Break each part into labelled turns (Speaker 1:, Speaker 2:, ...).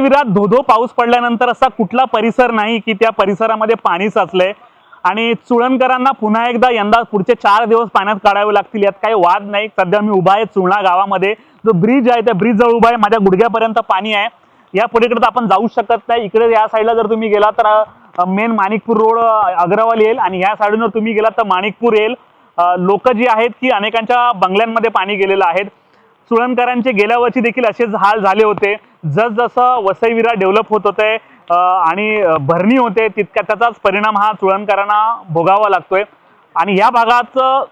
Speaker 1: विरात धोधो पाऊस पडल्यानंतर असा कुठला परिसर नाही की त्या परिसरामध्ये पाणी साचलंय? आणि चुळणकरांना पुन्हा एकदा यंदा पुढचे चार दिवस पाण्यात काढावे लागतील यात काही वाद नाही. सध्या मी उभा आहे चुळणा गावामध्ये. जो ब्रिज आहे त्या ब्रिज जवळ उभा आहे. माझ्या गुडघ्यापर्यंत पाणी आहे. या पलीकडे तर आपण जाऊ शकत नाही. इकडे या साईडला जर तुम्ही गेला तर मेन माणिकपूर रोड अग्रवाल येईल आणि या साईडून जर तुम्ही गेलात तर माणिकपूर येईल. लोक जी आहेत की अनेकांच्या बंगल्यांमध्ये पाणी गेलेलं आहेत चुळणकरांचे गेल्या वर्षी देखील असेच हाल झाले होते. जसजसं वसई विरा डेव्हलप होत होते आणि भरणी होते तितक्या त्याचाच परिणाम हा चुळणकरांना भोगावा लागतोय. आणि या भागाचं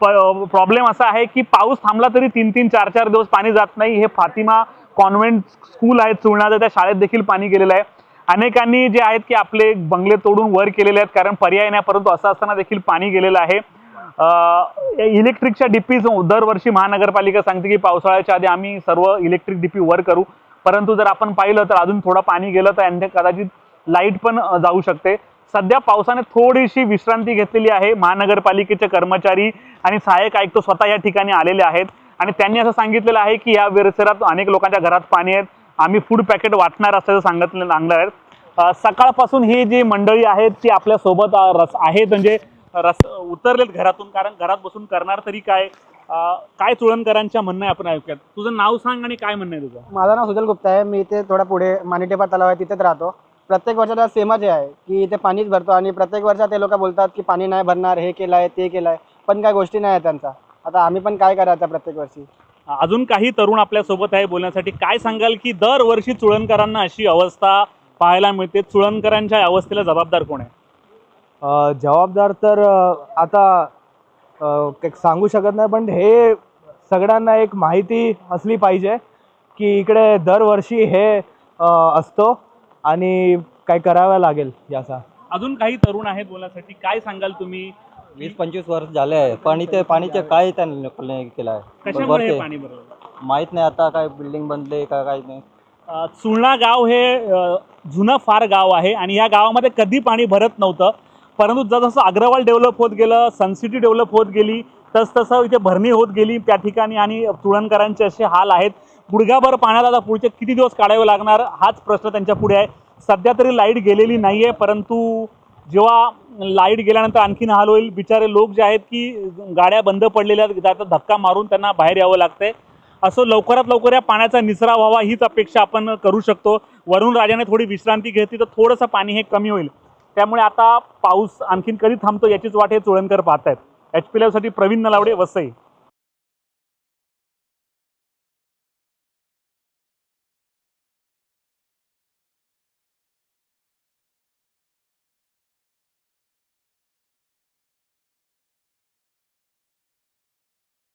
Speaker 1: प्रॉब्लेम असा आहे की पाऊस थांबला तरी तीन तीन चार चार दिवस पाणी जात नाही. हे फातिमा कॉन्व्हेंट स्कूल आहे चुळणाचं त्या शाळेत देखील पाणी गेलेलं आहे. अनेकांनी जे आहेत की आपले बंगले तोडून वर केलेले आहेत कारण पर्याय नाही परंतु असं असताना देखील पाणी गेलेलं आहे. इलेक्ट्रिकच्या डिपी दरवर्षी महानगरपालिका सांगते की पावसाळ्याच्या आधी आम्ही सर्व इलेक्ट्रिक डिपी वर करू. परंतु जर आपण पाहिलं तर अजून थोडं पाणी गेलं तर यांच्या कदाचित लाइट पण जाऊ शकते. सध्या पावसाने थोडीशी विश्रांती घेतलेली आहे महानगरपालिकेचे कर्मचारी आणि सहाय्यक आयुक्त स्वतः या ठिकाणी आलेले आहेत. आणि त्यांनी असं सांगितलेलं आहे की या परिसरात अनेक लोकांच्या घरात पाणी आहेत. आम्ही फूड पॅकेट वाटणार असल्याचं सांगितलं सांगणार आहेत. सकाळपासून ही जी मंडळी आहेत ती आपल्यासोबत रस आहेत. म्हणजे रस उतरलेत घरातून कारण घरात बसून करणार तरी काय? अ, काय चुळणकरांच्या म्हणणं आहे आपण ऐकूयात? तुझं नाव सांग आणि काय म्हणणं आहे तुझं?
Speaker 2: माझं नाव सुजल गुप्ता आहे. मी इथे थोडा पुढे मानिटेपा तलाव आहे तिथेच राहतो. प्रत्येक वर्षाला सेमच हे आहे की इथे पाणीच भरतो आणि प्रत्येक वर्षात ते लोक बोलतात की पाणी नाही भरणार हे केलं आहे ते केलं आहे पण काय गोष्टी नाही आहे त्यांचा आता आम्ही पण काय करायचं प्रत्येक वर्षी?
Speaker 1: अजून काही तरुण आपल्यासोबत आहे बोलण्यासाठी. काय सांगाल की दरवर्षी चुळणकरांना अशी अवस्था पाहायला मिळते? चुळणकरांच्या या अवस्थेला जबाबदार कोण आहे?
Speaker 3: जबाबदार तर आता सांगू शकत नाही पण हे सगळ्यांना एक माहिती असली पाहिजे की इकडे दरवर्षी हे असतो आणि काय करावं लागेल याचा.
Speaker 1: अजून काही तरुण आहेत बोलण्यासाठी काय सांगाल तुम्ही?
Speaker 4: वीस पंचवीस वर्ष झाले आहे. पाणी ते पाणीचे काय त्यांनी केलं आहे.
Speaker 1: कशामुळे पाणी बरोबर?
Speaker 4: माहीत नाही आता काय बिल्डिंग बनले का काय नाही.
Speaker 1: चुळणा गाव हे जुनं फार गाव आहे आणि या गावामध्ये कधी पाणी भरत नव्हतं. परंतु जसं अग्रवाल डेव्हलप होत गेलं सनसिटी डेव्हलप होत गेली तसतसं इथे भरणी होत गेली त्या ठिकाणी आणि तुळणकरांचे असे हाल आहेत. गुडघाभर पाण्याला आता पुढचे किती दिवस काढावे लागणार हाच प्रश्न त्यांच्या पुढे आहे. सध्या तरी लाइट गेलेली नाही आहे परंतु जेव्हा लाइट गेल्यानंतर आणखीन हाल होईल. बिचारे लोक जे आहेत की गाड्या बंद पडलेल्या आहेत त्याचा धक्का मारून त्यांना बाहेर यावं लागतंय. असं लवकरात लवकर या पाण्याचा निचरा व्हावा हीच अपेक्षा आपण करू शकतो. वरुण राजाने थोडी विश्रांती घेतली तर थोडंसं पाणी हे कमी होईल. त्यामुळे आता पाऊस आणखीन कधी थांबतो याचीच वाट हे चोळणकर पाहत आहेत एच पी साठी प्रवीण नलावडे वसई.